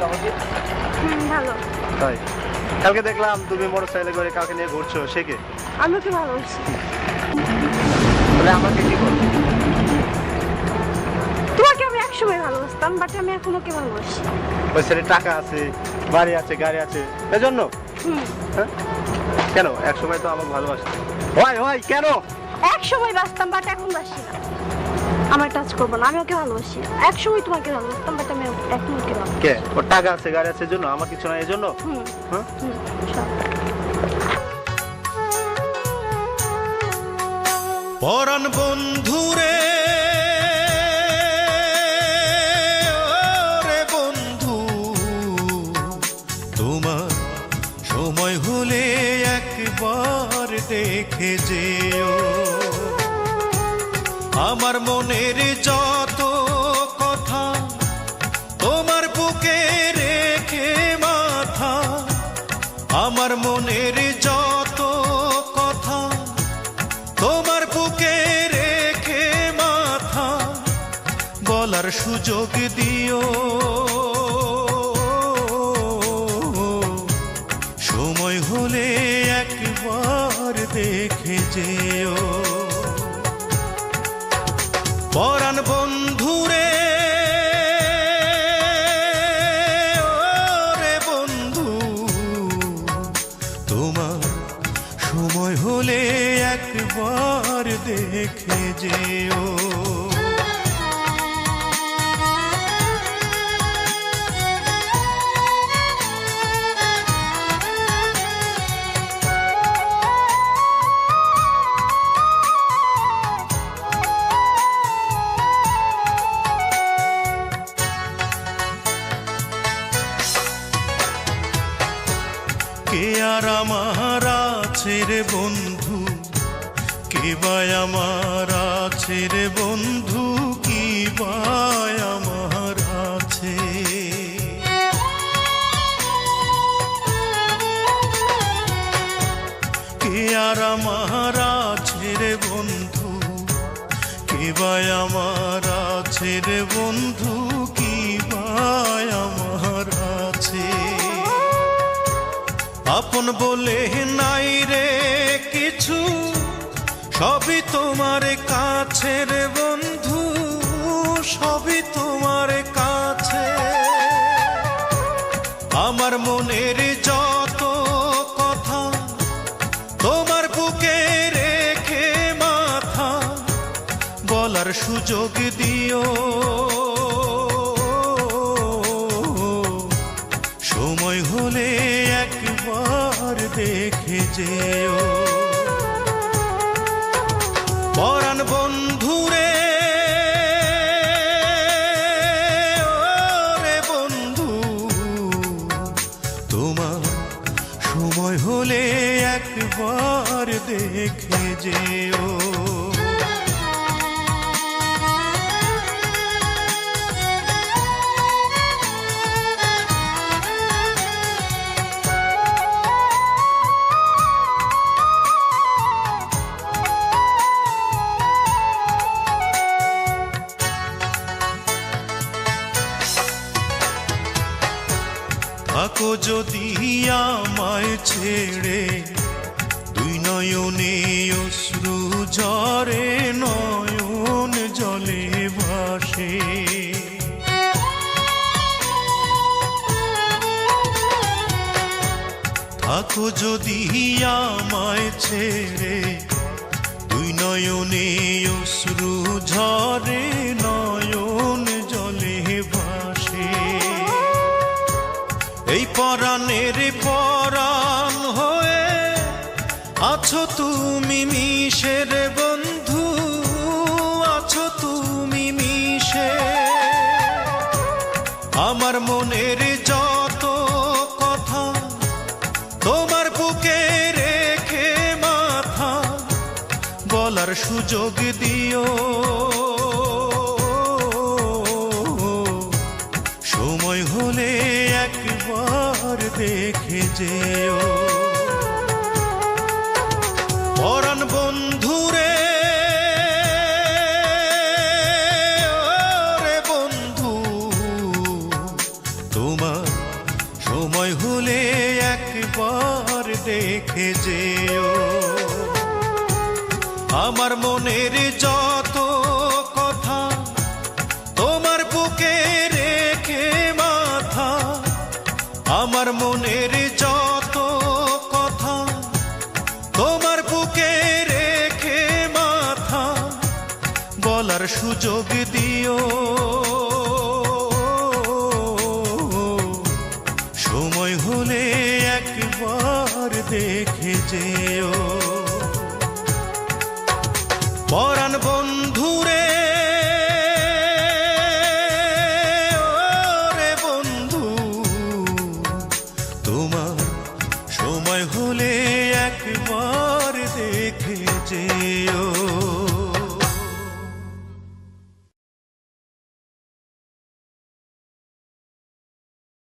মোটামুটি। ভালো। তাই? কালকে দেখলাম তুমি মোটরসাইকেলে করে কাউকে নিয়ে ঘুরছো সে কে? আমি ওকে ভালোবাসি বলে আমাকে কি বল তোমাকে আমি একসময় ভালোবাসতাম বাট আমি এখন ওকে ভালোবাসি। ওই ছেলে টাকা আছে বাড়ি আছে গাড়ি আছে এজন্য? হ্যাঁ? কেন? এক সময় তো আমাকে ভালোবাসতে। হয় হয় কেন? বাসতাম বাট এখন বাসি না। আমার টাচ করব না আমি ওকে ভালোবাসি এক সময় তোমাকে ভালোবাসতাম বাট আমি এখন কে? ওর টাকা আছে গাড়ি আছে এজন্য? আমার কিছু নাই এজন্য? হুম। হ্যাঁ। পরাণ বন্ধুরে ওরে বন্ধু তোমার সময় হলে একবার দেখে যেও। আমার মনের যত বলার সুযোগ দিও। সময় হলে একবার দেখে যেও। পরাণ বন্ধুরে বন্ধু, তোমার সময় হলে একবার দেখে যেও। আর আমার আছে বন্ধু? কে বাই আমার আছে বন্ধু? কি বাই আমার আছে? কে আর আমার আছে বন্ধু? কে বাই আমার আছে বন্ধু? কি বাই আমার আপন বলে নাই রে কিছু, সবই তোমার কাছে রে বন্ধু, সবই তোমার কাছে। আমার মনের যত কথা, তোমার বুকে রেখে মাথা, বলার সুযোগ দিও বন্ধুরে। রে বন্ধু তোমার সময় হলে একবার দেখে যেও। থাকো যদি আমায় ছেড়ে দুই নয়নে অশ্রু ঝরে নয়ন জলে ভাসে। থাকো যদি আমায় ছেড়ে দুই নয়নে অশ্রু ঝরে এই পরাণের পরাণ হয়ে আছো তুমি মিশের বন্ধু, আছো তুমি মিশে। আমার মনের যত কথা তোমার বুকে রেখে মাথা বলার সুযোগ দিও। আর দেখে যেও। পরাণ বন্ধু রে বন্ধু, তোমার সময় হলে একবার দেখে যেও। আমার মনের যত বলার সুযোগ দিও। সময় হলে একবার দেখে যেও। পরাণ বন্ধুরে, ওরে বন্ধু, তোমার সময় হলে একবার দেখে যেও।